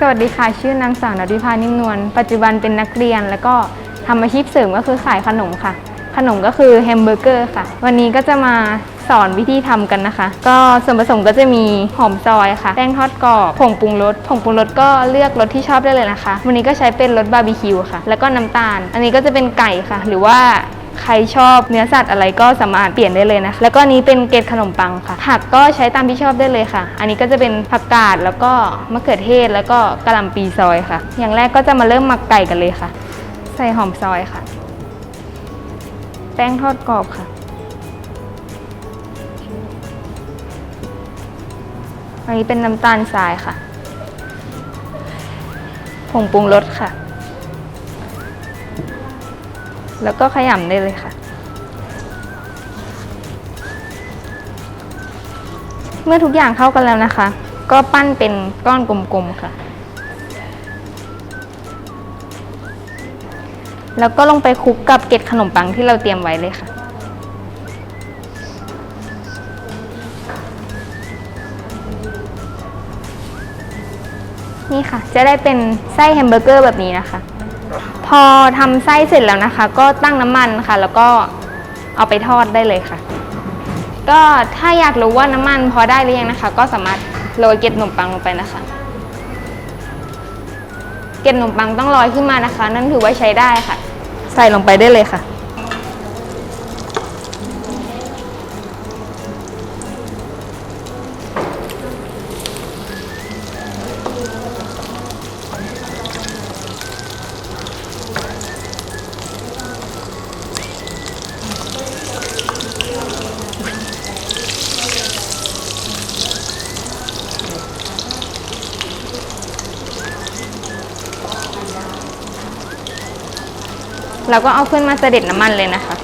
สวัสดีค่ะ ชื่อนางสาวนริพานิ่มนวลปัจจุบันเป็นนักเรียน แล้วก็ทำอาชีพเสริมก็คือขายขนมค่ะ ขนมก็คือแฮมเบอร์เกอร์ค่ะ วันนี้ก็จะมาสอนวิธีทำกันนะคะ ก็ส่วนผสมก็จะมีหอมซอยค่ะ แป้งทอดกรอบผงปรุงรสผงปรุงรสก็เลือกรสที่ชอบได้เลยนะคะ วันนี้ก็ใช้เป็นรสบาร์บีคิวค่ะ แล้วก็น้ำตาล อันนี้ก็จะเป็นไก่ค่ะ หรือว่า ใครชอบเนื้อสัตว์อะไรก็สามารถเปลี่ยนได้เลยนะคะแล้วก็นี้เป็นเกล็ดขนมปังค่ะ ผักก็ใช้ตามที่ชอบได้เลยค่ะ อันนี้ก็จะเป็นผักกาดแล้วก็มะเขือเทศแล้วก็กระหล่ำปีซอยค่ะ อย่างแรกก็จะมาเริ่มหมักไก่กันเลยค่ะ ใส่หอมซอยค่ะ แป้งทอดกรอบค่ะอันนี้เป็นน้ำตาลทรายค่ะ ผงปรุงรสค่ะ แล้วก็ขยำได้เลยค่ะ เมื่อทุกอย่างเข้ากันแล้วนะคะ ก็ปั้นเป็นก้อนกลมๆค่ะ แล้วก็ลงไปคลุกกับเกล็ดขนมปังที่เราเตรียมไว้เลยค่ะนี่ค่ะ จะได้เป็นไส้แฮมเบอร์เกอร์แบบนี้นะคะ พอทำไส้เสร็จแล้วนะคะ ก็ตั้งน้ำมันค่ะ แล้วก็เอาไปทอดได้เลยค่ะ ก็ถ้าอยากรู้ว่าน้ำมันพอได้หรือยังนะคะ ก็สามารถโรยเกล็ดขนมปังลงไปนะคะ เกล็ดขนมปังต้องลอยขึ้นมานะคะ นั่นถือว่าใช้ได้ค่ะ ใส่ลงไปได้เลยค่ะ เราก็เอาขึ้นมาเสด็จน้ำมันเลยนะคะ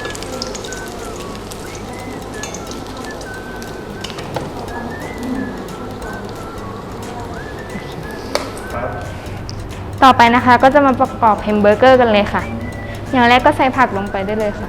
ต่อไปนะคะก็จะมาประกอบแฮมเบอร์เกอร์กันเลยค่ะ อย่างแรกก็ใส่ผักลงไปได้เลยค่ะ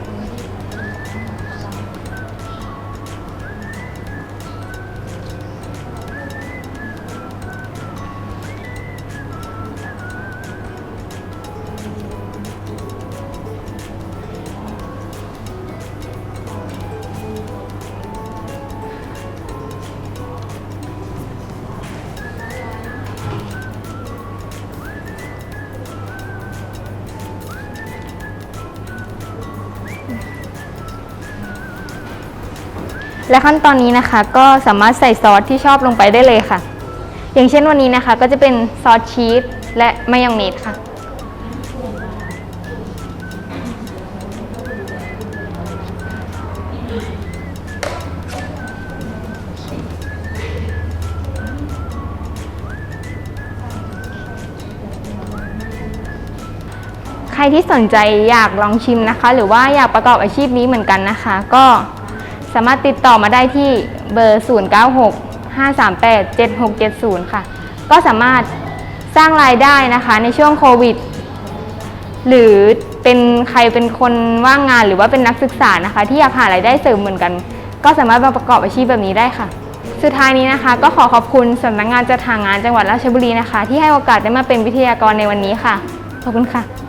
และขั้นตอนนี้นะคะก็สามารถใส่ซอสที่ชอบลงไปได้เลยค่ะ อย่างเช่นวันนี้นะคะก็จะเป็นซอสชีสและมายองเนสค่ะ ใครที่สนใจอยากลองชิมนะคะ หรือว่าอยากประกอบอาชีพนี้เหมือนกันนะคะ ก็ สามารถติดต่อมาได้ที่เบอร์ 096 538 7670 ค่ะ ก็สามารถสร้างรายได้นะคะในช่วงโควิด หรือเป็นใครเป็นคนว่างงานหรือว่าเป็นนักศึกษานะคะ ที่อยากหารายได้เสริมเหมือนกัน ก็สามารถมาประกอบอาชีพแบบนี้ได้ค่ะ สุดท้ายนี้นะคะ ก็ขอขอบคุณสำนักงานจัดหางานจังหวัดราชบุรีนะคะ ที่ให้โอกาสได้มาเป็นวิทยากรในวันนี้ค่ะ ขอบคุณค่ะ